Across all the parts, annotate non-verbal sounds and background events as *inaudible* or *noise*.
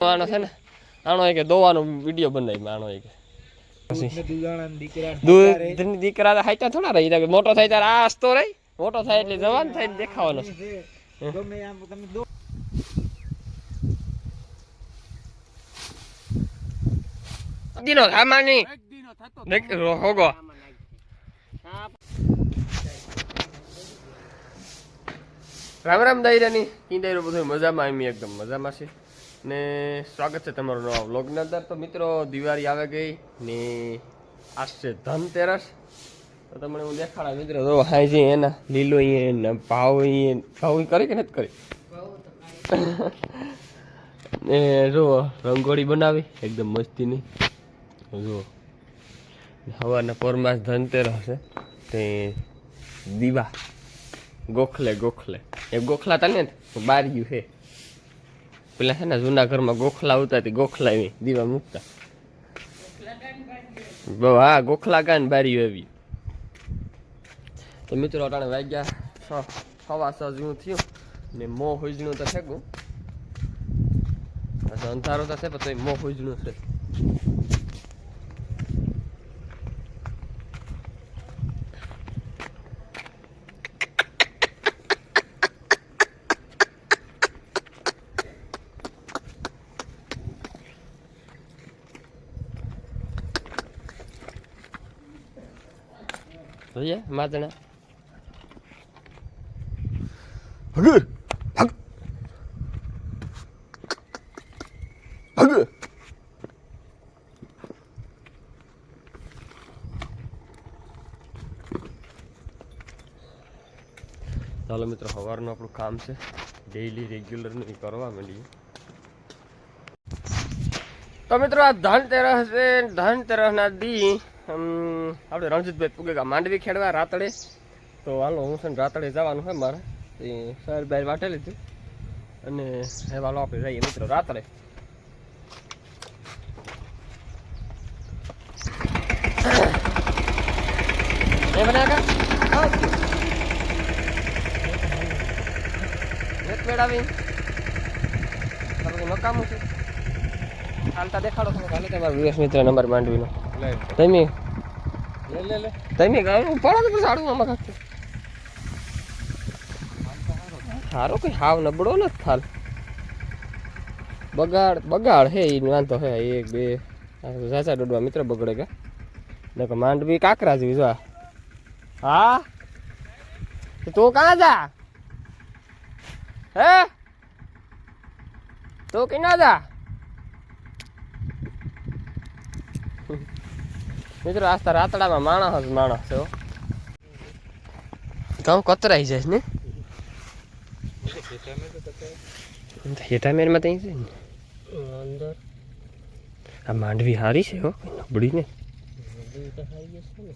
આનો છે ને આનો એક દોવાનો વીડિયો બનાવી આનો એક. દૂધની દીકરા તો હાઈતા થોડા રહી જાય મોટો થાય ત્યારે આ હસતો રહી મોટો થાય એટલે જવાન થાય દેખાવાનો છે. દીનો સામાની હોગો. રામ રામ દાયરાની ઈ દાયરો બધું મજામાં એમ એકદમ મજામાં છે. ને સ્વાગત છે તમારું નવા વ્લોગની અંદર. તો મિત્રો, દિવાળી આવે ગઈ ને આજ છે ધનતેરસ તો તમને હું દેખાડા, મિત્રો. તો હાજી એના લીલો એને ભાવ ઈ ભાવ કરી કે નથી કરી? ને જો, રંગોળી બનાવી, એકદમ મસ્તીની. જુઓ હવાના પરમાસ ધનતેરસ છે. તે દીવા ગોખલે ગોખલે. એ ગોખલા તા ને બાર્યું છે. પેલા છે ને જૂના ઘરમાં ગોખલા આવતા ગોખલા એવી, દીવા મૂકતા. બહુ, હા, ગોખલા ગાન બારી એવી. તો મિત્રો અટાણે વાગ્યા છ, સવા છ જેવું થયું. ને મો હુજણું તો છે ગું. અંધારો તો છે, પણ મો હુજણું છે. જોઈએ માતણા ભગ ભગ ભગ ચાલો મિત્રો સવારનું આપણું કામ છે. ડેઈલી રેગ્યુલરનું એ કરવા મળીએ તો મિત્રો આ ધનતેરસ છે. ધનતેરસના દી આપણે રણજીતભાઈ પૂગે માંડવી ખેડવા રાતડે. તો હાલો, હું છે ને રાતડે જવાનું હોય મારે. એ સર બહાર વાટે લીધું અને હવે વાલો આપણે જઈએ મિત્રો રાતડે. એ બને કાકા એક વેળ આવી. તમારું નકામું છે. દેખાડો તમે. તમારા વિવેશ મિત્ર નંબર માંડવીનો. તમે. તમે ગાયું પડો તો સાડું આમાં કાંઈક સારો કઈ હાવ નબળો નથી થાલ. બગાડ બગાડ હે ઈ વાંધો હે એક બે. સાચા દોડવા મિત્ર બગડે કે નકર માંડવી કાકરા જેવી જો હા? તો તું કાં જા? હે? તું કે ના જા? મિત્રો આસ્તા રાતડામાં માણસ જ માણસ છે હો. ઘઉં કતરાઈ જાય છે ને? હેઠા મેરમાં ત્યાં છે ને? અંદર. આ માંડવી હારી છે હો કઈ નબળી ને બધું તો ખાઈ જશે ને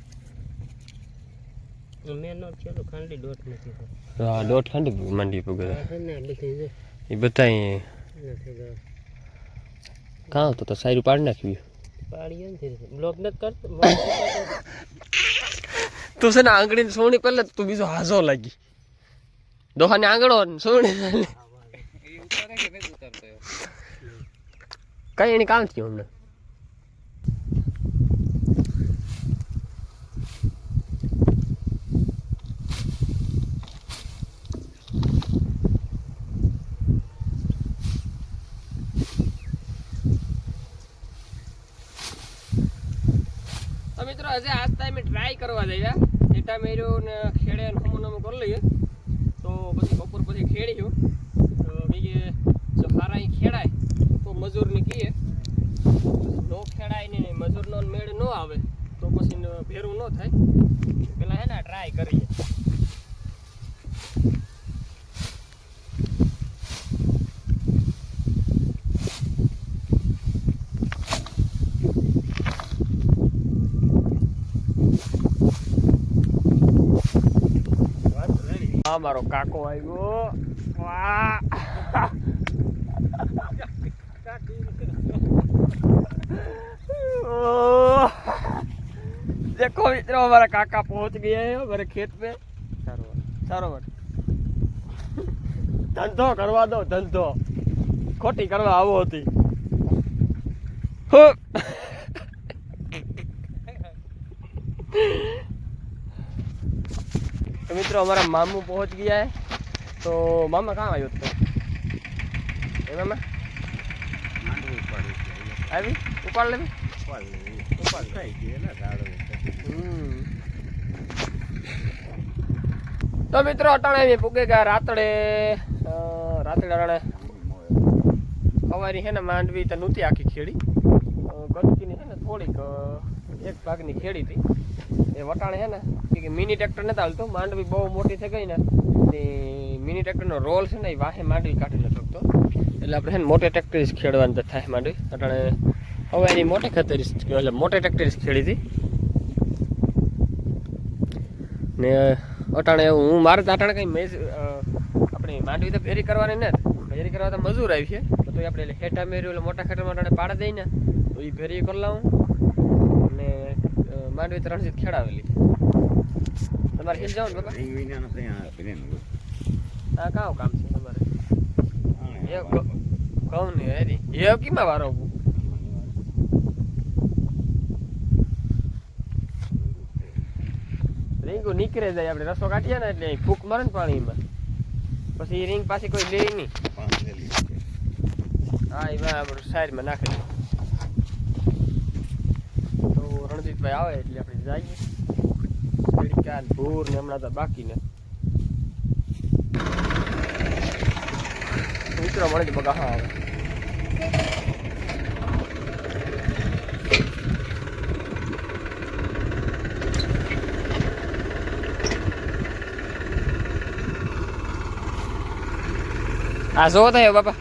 મેં નો ચાલો ખાંડી દોઢ નથી હા દોઢ ખાંડી માંડવી પગર છે ને એટલે થઈ જાય એ બધા નથી તો કાં તો તો સાયરું પાડી નાખ્યું પાડી નથી બ્લોક નથી કરતો તું છે ને આંગળી સોણી પહેલા તું બીજો હાજો લાગી. દોહાને આંગળો ને સોણી કઈ એની કામ થયું અમને મિત્રો, આજે આજ ટાઈમે ટ્રાય કરવા જઈએ એટા મેર્યો ને ખેડે નમું કરી લઈએ. તો પછી બપોર પછી ખેડીશું. તો બીજે જો સારા ખેડાય, તો મજૂરને કહીએ નો ખેડાય ને મજૂરનો મેળ ન આવે, તો પછી ભેરું ન થાય. પેલા હે ને ટ્રાય કરીએ. આ મારો કાકો આવ્યો. વાહ. દેખો મિત્રો અમારા કાકા પહોંચ ગયા હે અમારે ખેત પે. સારો સારો ધંધો કરવા દો ધંધો. ખોટી કરવા આવો હતી. હું. મિત્રો, અમારા મામુ પહોંચ ગયા હે. તો મામા કાં આવ્યો તો એ મામા? આવી? ઉપાડ લેવી? હમ. તો મિત્રો, અટાણે પૂગે ગયા રાતડે રાતડે અટાણે અમારી હે ને માંડવી, તો નહોતી આખી ખેડી. ગંદકીની છે ને થોડીક એક ભાગની ખેડી હતી. એ વટાણે છે ને, કે મિની ટ્રેક્ટર નથી હાલતું, માંડવી બહુ મોટી થઈ ગઈ ને, તે મિની ટ્રેક્ટરનો રોલ છે ને, એ વાહે માંડવી કાઢી ન શકતો. એટલે આપણે છે ને, મોટે ટ્રેક્ટર જ ખેડવાની થાય માંડવી. અટાણે હવે એની મોટે ખેતરી એટલે મોટે ટ્રેક્ટર જ ખેડી હતી. ને, અટાણે હું મારે તો અટાણે કંઈ મેજ આપણી માંડવી તો ફેરી કરવાની ને ફેરી કરવા તો મજૂર આવી છે. તો આપણે એટલે હેઠા મેર્યું એટલે મોટા ખેતરમાં અટાણે પાડા દઈ ને, તો એ ફેરી કરી લાવું. માંડવી ત્રણ સીટ ખેડાવેલી. તમારે હિલ જાવ ને બાપા આ કાવ કામ છે તમારે? એ કહું ને હેરી એ કીમાં વારો? રીંગુ નીકળે જાય આપણે રસો કાઢીએ ને એટલે ફૂક મરે ને પાણીમાં. પછી રિંગ રીંગ પાછી કોઈ લે નહીં. હા એમાં આપણું સાઈડમાં નાખી તો આવે એટલે આપણે જઈએ. તડકા ભૂર ને હમણાં તો બાકી ને. મિત્રો મળે છે બગા હા, આવે. આ જો થયો બાપા.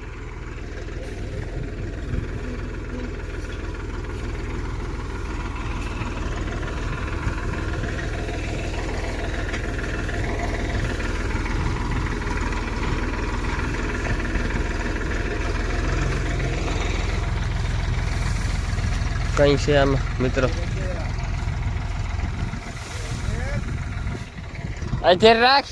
કઈ છે આમ, મિત્રો? અત્યારે રાખ.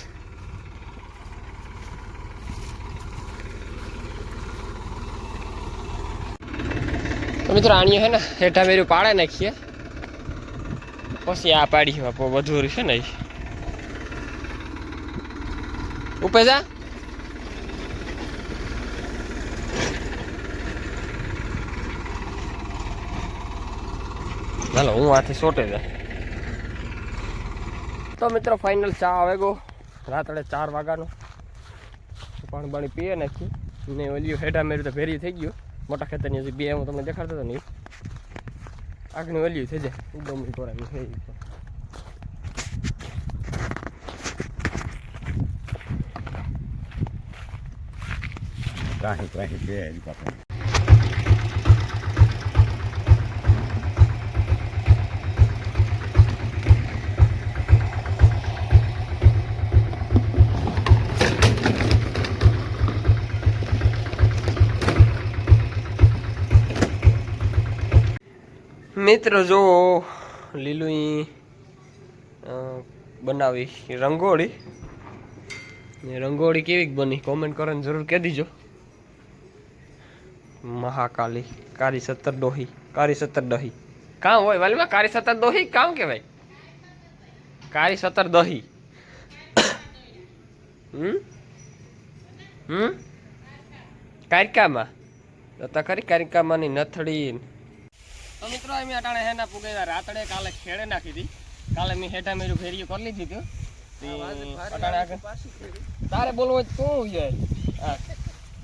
મિત્રો આણીએ હે ને, હેઠા મેરું પાડે નાખીએ. પછી આ પાડી બાપો વધુ છે ને ઉપેજા? ચાલો હું આથી સોટે જાય તો મિત્રો ફાઇનલ ચા આવે ગો રાત્રે ચાર વાગ્યાનો. પાણી પાણી પીએ નાખી. ને ઓલિયું હેઠા મેરું તો ભેરી થઈ ગયું. મોટા ખેતરની હજી બે હું તમને દેખાડતો હતો ને. આગની ઓલિયું થઈ જાય. ઉગમણી કોરાવી થઈ ગઈ. ત્રાહી ત્રાહી બે મિત્રો, જો લીલું બનાવી રંગોળી. રંગોળી કેવી બની? કોમેન્ટ કરવાની જરૂર કહી દીજો. મહાકાલી કારી સત્તર ડોહી કારી સત્તર દહી કામ હોય વાલીમાં? કારી સત્તર દોહી કામ કહેવાય. કારી સત્તર દહી હમ? હમ? કારિકામાં. તો તા કારિકામાંની નથડી તો મિત્રો અમે અટાણે હેના પુગેલા રાતડે કાલે ખેડે નાખી હતી કાલે મેં હેઠા મેરું ફેરીયું કરી લીધી હતું. તે અટાણે આગળ તારે બોલવું હોય તો શું યાર હા.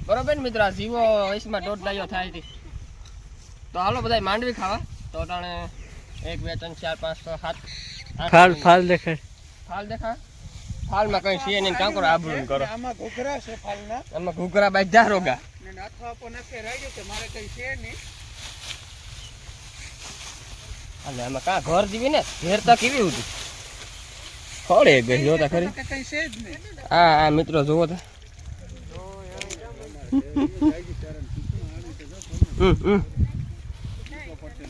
બરોબર ને મિત્રો આ જીવો વયસમાં દોઢ લાયો થાય હતી તો હાલો બધા માંડવી ખાવા. તો અટાણે એક બે ત્રણ ચાર પાંચ છ સાત ફાલ ફાલ દેખાય. ફાલ દેખા ફાલમાં કઈ છે નહીં કામ કરો આબરૂ કરો. આમાં ઘૂઘરા છે ફાલના. આમાં ઘૂઘરા બાજ જા રોગા. ને નાથો આપો નાખે રાખ્યો કે મારે કઈ છે નહીં. અને આમાં કાં ઘર જીવી ને? ઘેર તો કેવી હતી ખોડે ગઈ ખરી જ નહીં હા હા મિત્રો જુઓ તો. હમ, હમ.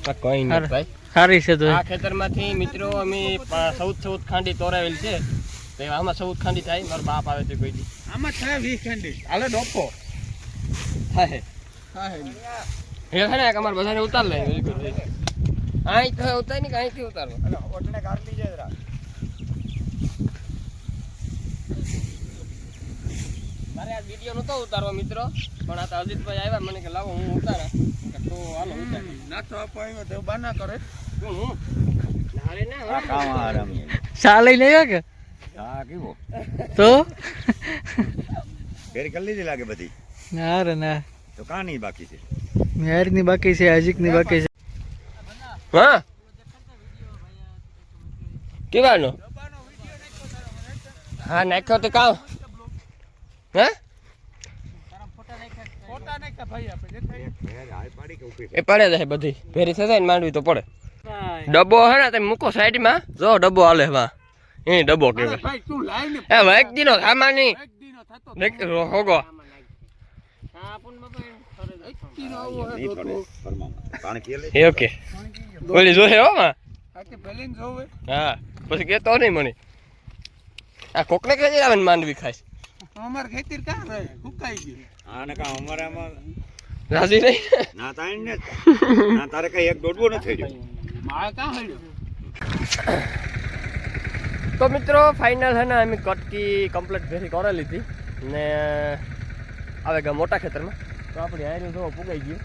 આ કઈ નહીં ભાઈ. સારી છે તો આ ખેતરમાંથી મિત્રો અમે સૌદ સૌદ ખાંડી તોરાવેલ છે. તો આમાં સૌદ ખાંડી થાય? મારો બાપ આવે છે કોઈ દી. આમાં થાય વીસ ખંડી. હાલે ડોપો. થાય. થાય. હે હે ને એક અમારે બધાને ઉતાર લે અહીં તો ઉતાર નહીં કે અહીંથી ઉતારવો? ઓટલે ઓટને લઈ જાય જરા. મારે આ વીડિયો નતો ઉતારવા મિત્રો. પણ આ તો અજીતભાઈ આવ્યા મને કે લાવો હું ઉતારા. કે તો હાલો ઉતાર. નાખો આપો આવ્યો તો બાના કરે. કોણ હું? નારે ના આ કામ આરામ શા કે? હા કેવો? તો? ફેરી કરી લીધી લાગે બધી. ના રે ના. તો કાં નહીં બાકી છે? મેરની બાકી છે આજીકની બાકી છે. હા? કેવાનો હા નાખ્યો તો કામ હે? એ પડે જાય બધી. ભેરી થશે ને માંડવી તો પડે. ડબ્બો હે ને તમે મૂકો સાઈડમાં. જો ડબ્બો હાલે વા એ ડબ્બો ને એ એક દીનો સામાની હોગો. હા પણ ઓકે ઓલી જોહે હો માં કે ને હા પછી કેતો નહીં મને આ કોકને કઈ આવે ને માંડવી ખાય અમાર ખેતી કા રહે હુકાઈ ગયું આને કા અમારે આમાં રાજી નહીં ના તાણ ને ના તારે કઈ એક દોડવો નથી થઈ ગયો માળ કા હળ્યો તો મિત્રો ફાઇનલ હે ને અમે કટકી કમ્પ્લીટ ભેરી કરી લીધી ને આવે ગયા મોટા ખેતરમાં તો આપણે હાર્યું જો પુગાઈ ગયું.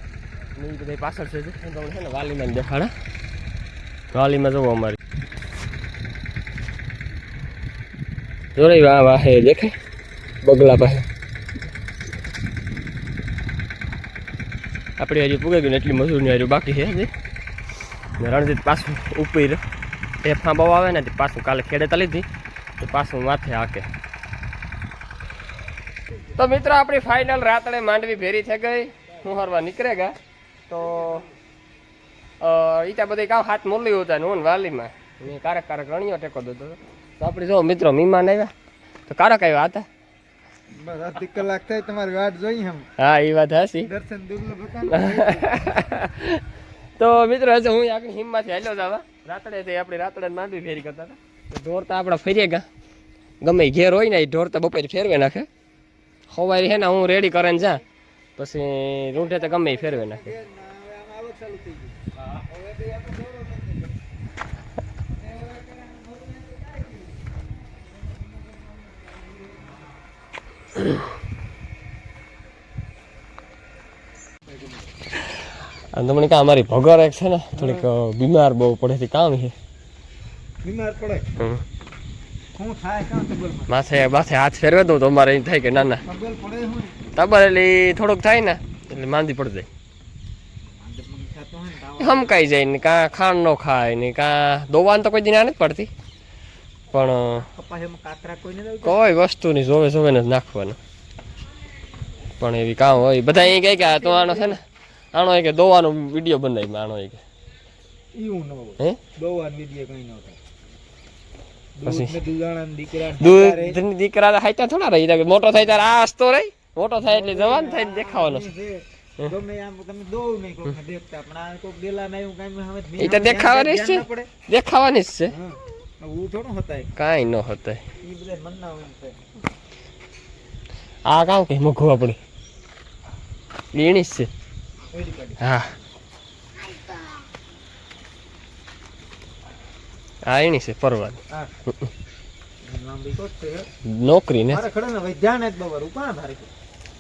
ને એ બધા પાછળ છે તમને છે ને વાલીમાં દેખાડે. વાલીમાં જોવો અમારી. જોડે વાહ વાહ, હે, દેખાય? બગલા પાસે. આપણે હજી પુગાઈ ગયું એટલી મજૂરની હાર્યું બાકી છે, હજી. રણજીત પાછું ઉપર. એ બહુ આવે ને પાછું કાલે ખેડેતા હતી. તો પાછું માથે હાકે. તો મિત્રો આપણી ફાઇનલ રાતળે માંડવી ભેરી થઈ ગઈ. હું હરવા નીકળે ગયા તો ઈતા બધી કાવ હાથ મોરલી હોતા ને હું વાલીમાં. મેં કારક કારક રણિયો ટેકો દીધો તો આપણે જો મિત્રો મીમાન આવ્યા. તો કારક આવ્યા હતા. કલાક થાય તમારી વાટ જોઈએ હા એ વાત હાસી દર્શન *laughs* તો મિત્રો હજુ હું આગળ હિમમાંથી હાલ્યો જવા રાતડે તે આપણે રાતડે માંડવી ફેરી કરતા હતા. ઢોર તો આપણા ફેરીએ ગયા ગમે ઘેર હોય ને એ ઢોર તો બપોરે ફેરવે નાખે. સવારે છે ને હું રેડી કરીને જા. પછી રૂંટે તો ગમે ફેરવે નાખે તમને કાં અમારી ભગર એક છે ને થોડીક બીમાર બહુ પડે કામ છે. બીમાર પડે માથે માથે હાથ ફેરવે દઉં તો અમારે એમ થાય કે ના ના. તબર એટલે થોડોક થાય ને એટલે માંદી પડી જાય. હમકાઈ જાય ને કાં ખાંડ નો ખાય ને કાં દોવાન તો કોઈ દી ના નથી પડતી. પણ કોઈ વસ્તુ નહીં જોવે જોવે ને નાખવાનું. પણ એવી કામ હોય બધા એ કહે કે આ તો આનો છે ને આનો કે દોવાનો વીડિયો બનાવી આનો કે. હે? દોવાનો વીડિયો કઈ ન થાય. પછી? દીકરા હાઈતા થોડા રહી જાય. મોટો થાય ત્યારે આ હસતો રહી. મોટો થાય એટલે જવાન થાય ને દેખાવાનો દેખાવાની જ છે. કાંઈ ન હોતા. આ કામ કે મૂકવું આપણે લીણી જ છે. હા. આ એની છે પરવાની. નોકરી ને.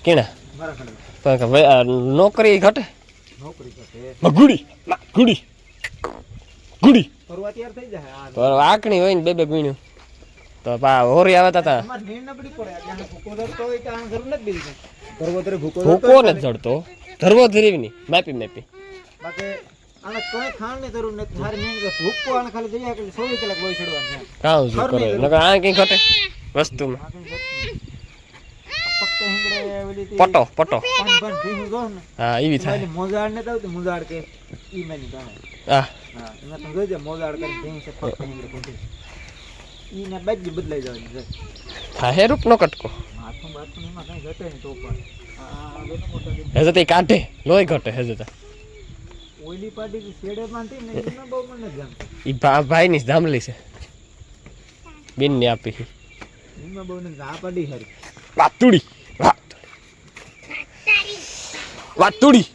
કેણા નોકરી ઘટે? ગુડી ગુડી ગુડી. આકણી હોય ને બે બે ગુણ્યું તો પા હોરી આવે તા ભૂકો નથી નથી ચડતો ધરવો ધરીવની. માપી માપી. આને કોઈ ખાંડની જરૂર નથી. નીર કે ભૂકો આને ખાલી જઈએ કે 24 કલાક લોહી ચડવાનું છે. કામ શું કરે નકર આ કઈ ઘટે વસ્તુમાં. તી પટો પટો. હા એવી થાય. મોજાડ ને તો મોજાડ કે ઈ મેની જાણે હા. હા એમાં તમે જોઈજો મોજાડ કરી ભીંગ છે ફક્ત હિંગડે કોટી ઈ ને બાજી બદલાઈ જવાની છે. હે રૂપ નો કટકો. માથું બાથું એમાં કઈ ઘટે નહીં તો પણ આ આ બેનો મોટો જે હેજે તે કાઢે. લોહી ઘટે હેજે તા ઓઈલી પાટી શેડે માંથી ને એમાં બહુ મને જ ઈ ભા ભાઈની જ ધામલી છે. બેનને આપી છે. એમાં બહુ ને આ પાડી હરી વાતુડી વાતુડી.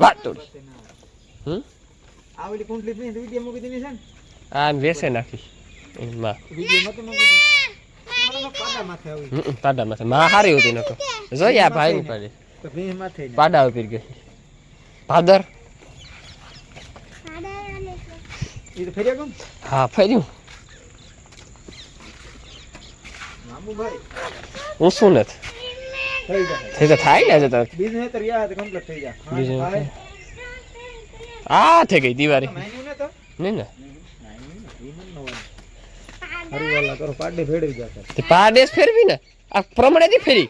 વાતુડી હમ? આવડી કુંડલી પીને વીડિયો મૂકી દીધી છે ને. આ વેસે નાખી. એમાં. વીડિયો મત મૂકી પાડા માથે માં હારી હતી નકો ભાઈ ની પાડે. ને. પાડા ઉપર ગઈ. ભાદર. તો ફેર્યા કેમ? હા ફેર્યું. હું શું નથી થઈ તો થાય ને જતા બીજું હેતર તો કમ્પ્લીટ થઈ જાય હા, આ થઈ ગઈ દિવાળી. તો નહીં ને? પાડે ફેરવી ને? આ પ્રમાણેથી ફેરી.